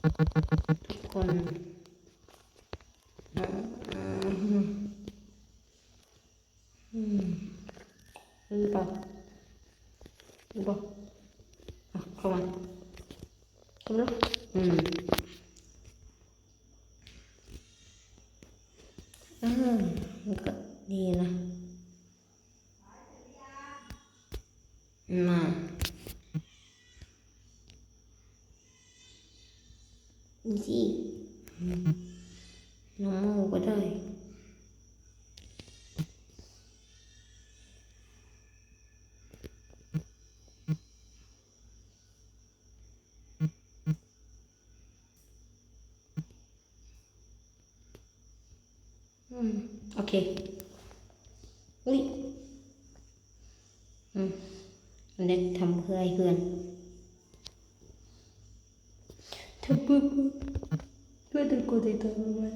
ทุกคนอืมอืมหรื อืม โอเค อุ้ย อืมอันนี้ทำเพื่อให้เพื่อนทำเพื่อเพื่อนเพื่อนจะกดติดตามไว้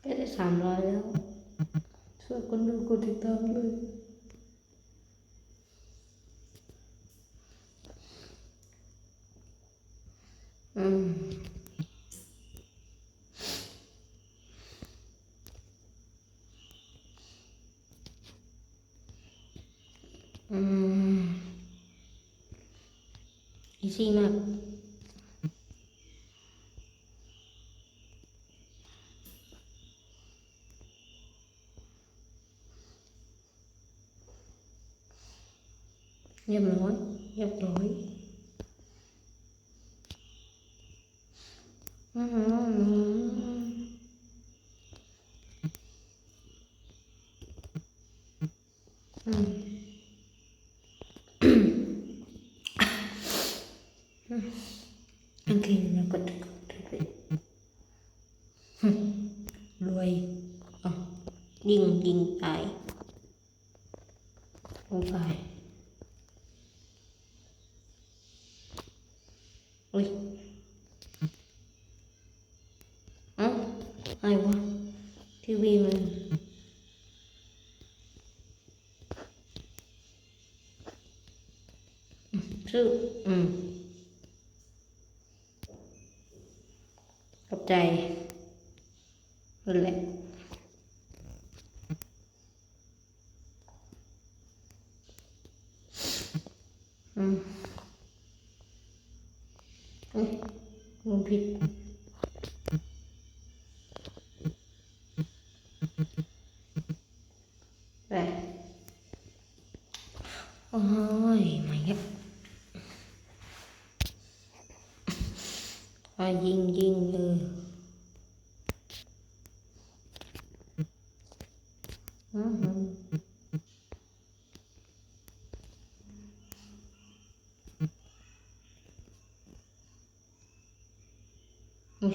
ใกล้ได้สามร้อยแล้วช่วยคนดูกดติดตามด้วยอืม อืมอี ซี่มากเรียบร้อยเรียบร้อยอืมอืม โอเคเราก็จะกดไปรวยอ่ ใจนั่นแหละอืมเอ้ยมันผิดไปโอ้ยมาเงี้ยอะยิงยิงเลย อุ้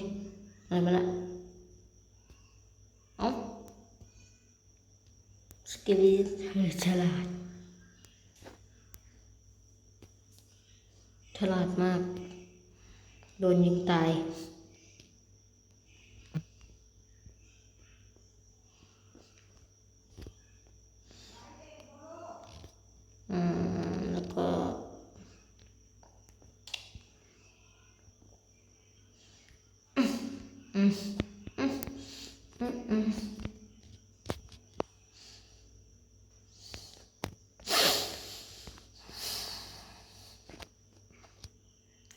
ยอะไรมาละเอ้าสกิลฉลาด ฉลาดมาก โดนยิงตาย อืม แล้วก็ อืม อืม อืม อืม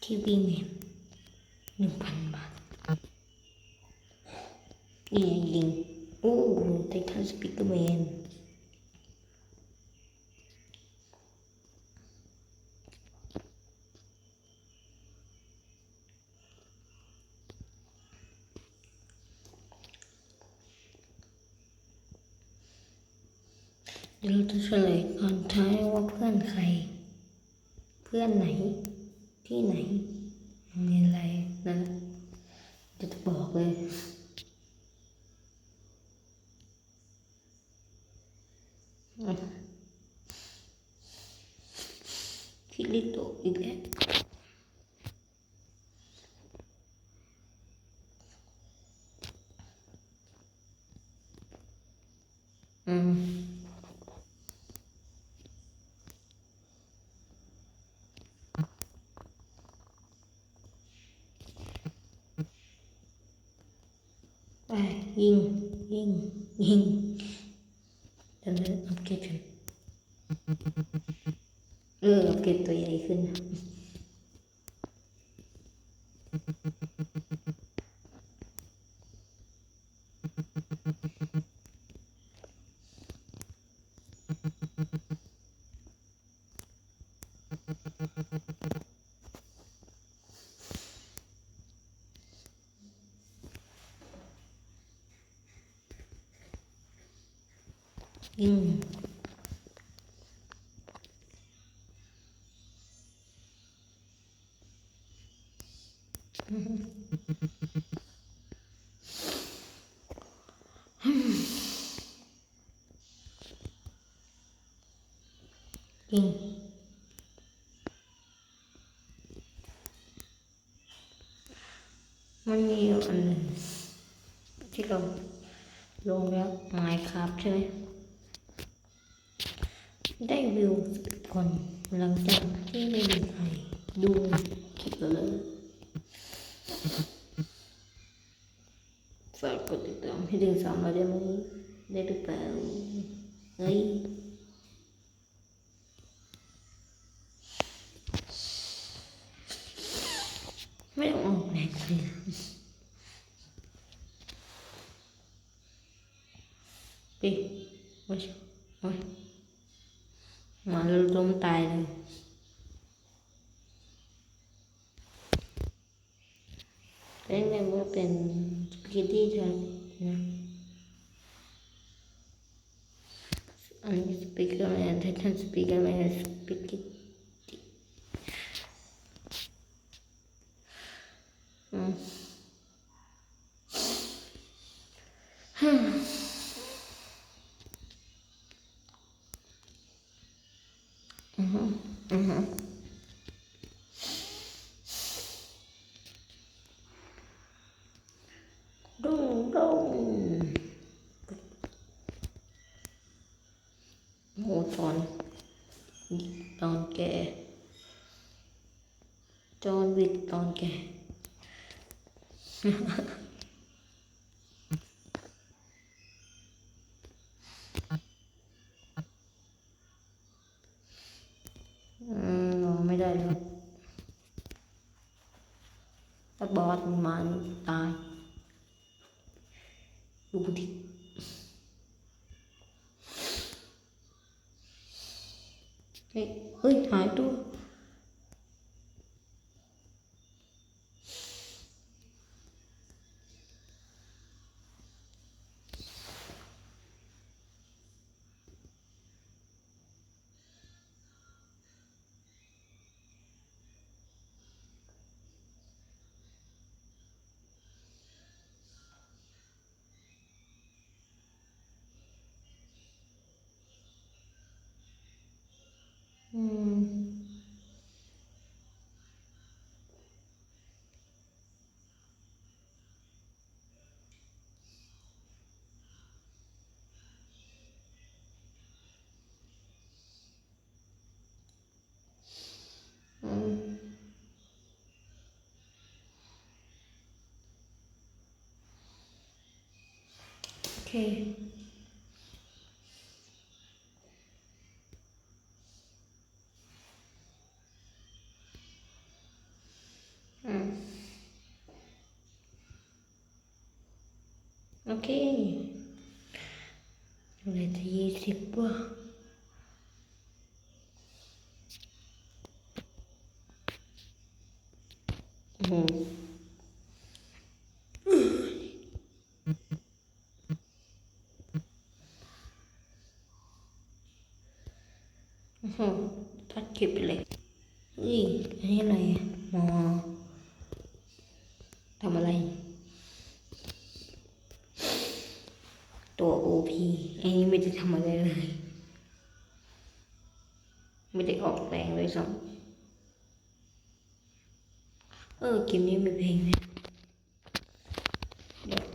ทีวีเมมหนึ่งพันบาทนี่ไงลิงโอ้ไททันสปิกเกอร์แมนเดี๋ยวเราจะเฉลยตอนท้ายว่าเพื่อนใคร เพื่อนไหน ที่ไหน นั่นแหละเดี๋ยวจะบอกเลยอะคิริโตะอีกแล้ว à, in in in Dần nữa, ok chuẩn ยิง ยิง มันมีอยู่อันหนึ่งที่เราลงแล้วไมค์ครับใช่ไหม ได้วิวก่อนหลังจากที่ไม่มีใครดูคลิปเราเลย ฝากกดติดตามให้ถึงสามร้อยได้ไหมได้หรือเปล่าเฮ้ยไม่ต้องออกแรงเลยปีโอ้ยโอ้ยมาแล้วล้มตายเลยเล่นเป็นเกตตี้เปีกเกอร์แมนสปีกเกอร์แมน สปาเกตตี้อืมฮึ่ม แกจอห์นวิกตอนแก่อืมไม่ได้แล้วถ้าบอสมันมาตายดูดิ เฮ้ยเโอเค อืมโอเคเหลือจะยี่สิบว่ะโอ้โหโอ้โห ตัดคลิปไปเลยเฮ้ยอันนี้อะไรอะหมอทำอะไร ตัว OP ไอ้นี่ไม่ได้ทำอะไรเลย ไม่ได้ออกแรงเลยซ้ำเออเกมนี้มีเพลงเนี่ยเดี๋ยว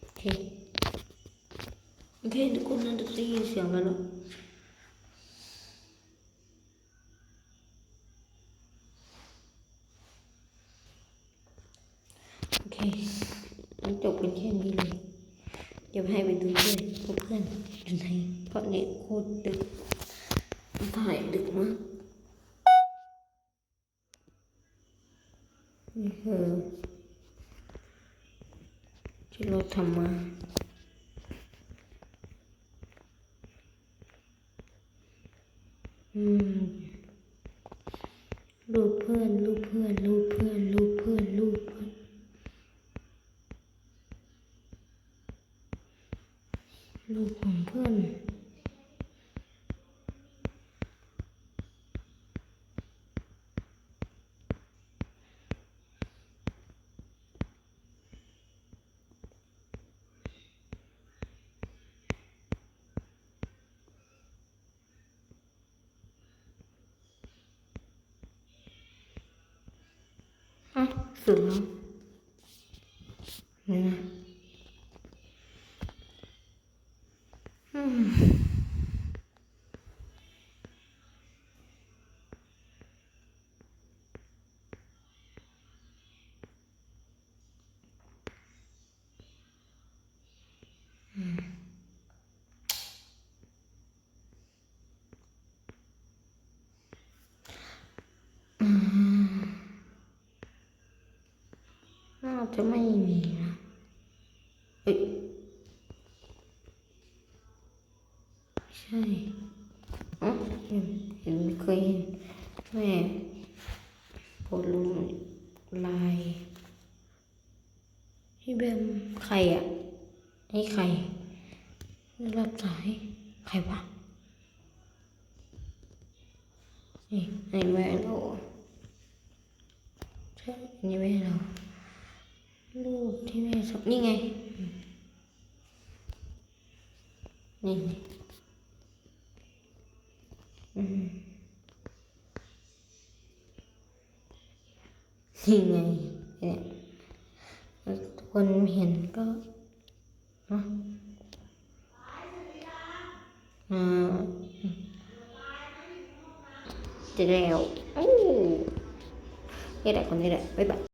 โอเคโอ เคทุกคนน่าจะได้ยินเสียงแล้วเนอะโอเคมันจบกันแค่นี้เลยเดี๋ยวให้ไปดูด้วยว่าเพื่อนอยู่ไหนเพราะเนี่ยโคตรดึกถ่ายดึกมากนี่คือที่เราทำมา อืมรูปเพื่อนรูปเพื่อนรูปเพื่อนรูปเพื่อนรูปเพื่อน รูปของเพื่อนอะสุดแล้วนี่นะอืมอืมอืม น่าจะไม่มีนะเอ้ยใช่อ๋อเห็นเห็นเคยเห็นแม่โพสต์ลงไลน์พี่เบมใครอะ นี่ใครได้รับสายใครวะนี่ในแม่เราใช่อันนี่แม่เรารูปที่แม่ชอบนี่ไง นี่อืมนี่ไงเนี่ยคนเห็นก็เนาะอ่า จะแล้วโอ้นี่แห